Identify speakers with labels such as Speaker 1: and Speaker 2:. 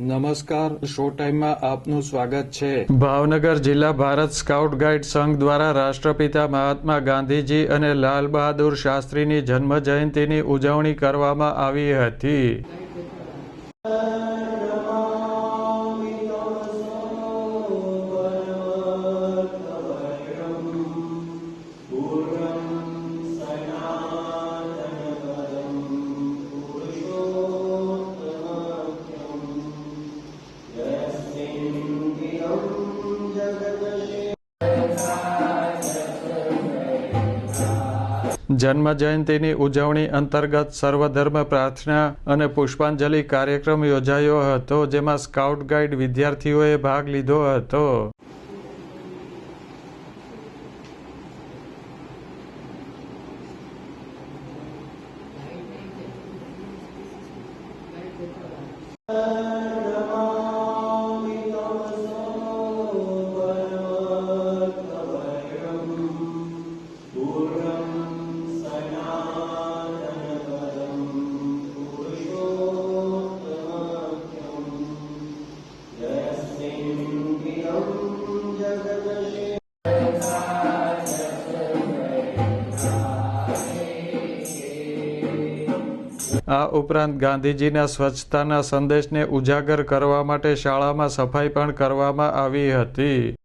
Speaker 1: નમસ્કાર, શો ટાઈમમાં આપનું સ્વાગત છે.
Speaker 2: ભાવનગર જિલ્લા ભારત સ્કાઉટ ગાઈડ સંઘ દ્વારા રાષ્ટ્રપિતા મહાત્મા ગાંધીજી અને લાલ બહાદુર શાસ્ત્રીની જન્મ જયંતિની ઉજવણી કરવામાં આવી હતી. જન્મ જયંતિની ઉજવણી અંતર્ગત સર્વધર્મ પ્રાર્થના અને પુષ્પાંજલિ કાર્યક્રમ યોજાયો હતો, જેમાં સ્કાઉટ ગાઈડ વિદ્યાર્થીઓએ ભાગ લીધો હતો. આ ઉપરાંત ગાંધીજીના સ્વચ્છતાના સંદેશને ઉજાગર કરવા માટે શાળામાં સફાઈ પણ કરવામાં આવી હતી.